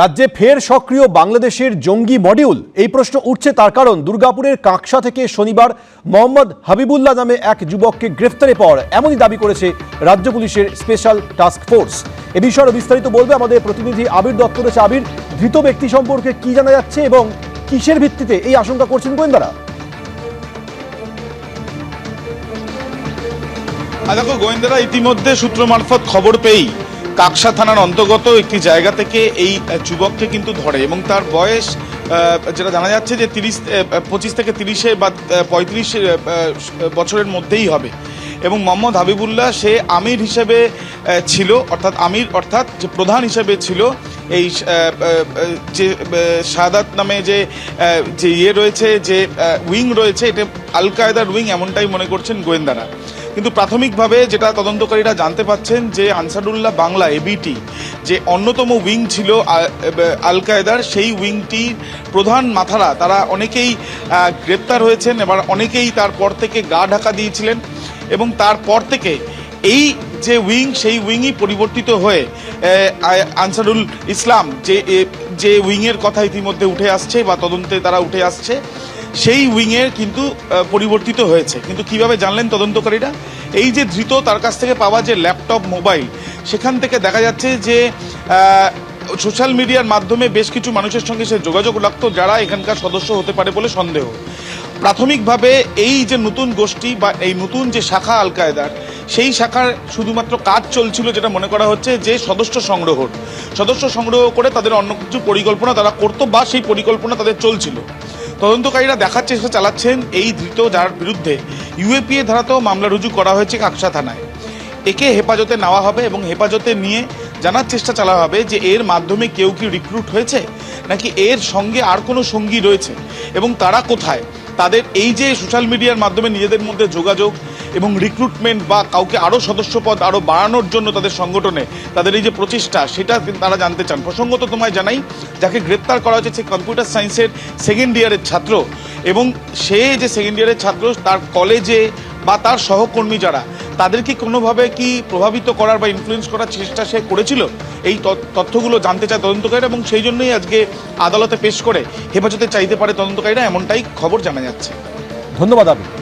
রাজ্যে ফের সক্রিয় বাংলাদেশের জঙ্গি মডিউল? এই প্রশ্ন উঠছে তার কারণ দুর্গাপুরের কাঁকসা থেকে শনিবার মোহাম্মদ হাবিবুল্লাহ নামে এক যুবককে গ্রেফতারে পাওয়ার এমনই দাবি করেছে রাজ্য পুলিশের স্পেশাল টাস্ক ফোর্স। এ বিষয়ে বিস্তারিত বলবে আমাদের প্রতিনিধি আবির দত্ত রয়েছে আবির, ধৃত ব্যক্তি সম্পর্কে কি জানা যাচ্ছে এবং কিসের ভিত্তিতে এই আশঙ্কা করছেন গোয়েন্দারা? দেখো, গোয়েন্দারা ইতিমধ্যে সূত্র মারফত খবর পেয়েই কাকসা থানার অন্তর্গত একটি জায়গা থেকে এই যুবককে কিন্তু ধরে এবং তার বয়স যেটা জানা যাচ্ছে যে তিরিশ পঁচিশ থেকে তিরিশে বা পঁয়ত্রিশ বছরের মধ্যেই হবে। এবং মোহাম্মদ হাবিবুল্লাহ, সে আমির হিসেবে ছিল, অর্থাৎ আমির, অর্থাৎ যে প্রধান হিসেবে ছিল, এই যে শাহাদাত নামে যে যে ইয়ে রয়েছে, যে উইং রয়েছে, এটা আল কায়দার উইং এমনটাই মনে করছেন গোয়েন্দারা। কিন্তু প্রাথমিকভাবে যেটা তদন্তকারীরা জানতে পাচ্ছেন যে আনসারুল্লাহ বাংলা এবিটি যে অন্যতম উইং ছিল আল কায়দার, সেই উইংটির প্রধান মাথারা, তারা অনেকেই গ্রেপ্তার হয়েছেন, এবার অনেকেই তারপর থেকে গা ঢাকা দিয়েছিলেন এবং তারপর থেকে এই যে উইং, সেই উইংই পরিবর্তিত হয়ে আনসারুল ইসলাম যে যে উইংয়ের কথা ইতিমধ্যে উঠে আসছে বা তদন্তে তারা উঠে আসছে সেই উইংয়ের কিন্তু পরিবর্তিত হয়েছে। কিন্তু কীভাবে জানলেন তদন্তকারীরা? এই যে ধৃত, তার কাছ থেকে পাওয়া যে ল্যাপটপ, মোবাইল, সেখান থেকে দেখা যাচ্ছে যে সোশ্যাল মিডিয়ার মাধ্যমে বেশ কিছু মানুষের সঙ্গে সে যোগাযোগ রাখতো, যারা এখানকার সদস্য হতে পারে বলে সন্দেহ। প্রাথমিকভাবে এই যে নতুন গোষ্ঠী বা এই নতুন যে শাখা আল কায়দার সেই শাখার শুধুমাত্র কাজ চলছিল যেটা মনে করা হচ্ছে যে সদস্য সংগ্রহর সদস্য সংগ্রহ করে তাদের অন্য কিছু পরিকল্পনা তারা করতো বা সেই পরিকল্পনা তাদের চলছিল। তদন্তকারীরা দেখার চেষ্টা চালাচ্ছেন এই ধৃত যার বিরুদ্ধে ইউএপিএ ধারাতেও মামলা রুজু করা হয়েছে কাকসা থানায়। একে হেফাজতে নেওয়া হবে এবং হেফাজতে নিয়ে জানার চেষ্টা চালা হবে যে এর মাধ্যমে কেউ কি রিক্রুট হয়েছে, নাকি এর সঙ্গে আর কোনো সঙ্গী রয়েছে এবং তারা কোথায়? তাদের এই যে সোশ্যাল মিডিয়ার মাধ্যমে নিজেদের মধ্যে যোগাযোগ এবং রিক্রুটমেন্ট বা কাউকে আরও সদস্যপদ আরও বাড়ানোর জন্য তাদের সংগঠনে তাদের এই যে প্রচেষ্টা, সেটা তারা জানতে চান। প্রসঙ্গত তোমায় জানাই, যাকে গ্রেপ্তার করা হয়েছে সে কম্পিউটার সায়েন্সের সেকেন্ড ইয়ারের ছাত্র এবং সে যে সেকেন্ড ইয়ারের ছাত্র, তার কলেজে বা তার সহকর্মী যারা, তাদেরকে কোনোভাবে কি প্রভাবিত করার বা ইনফ্লুয়েন্স করার চেষ্টা সে করেছিল? এই তথ্য- তথ্যগুলো জানতে চায় তদন্তকারীরা এবং সেই জন্যই আজকে আদালতে পেশ করে। হেফাজতে চাইতে পারে তদন্তকারীরা, এমনটাই খবর জানা যাচ্ছে। ধন্যবাদ আবির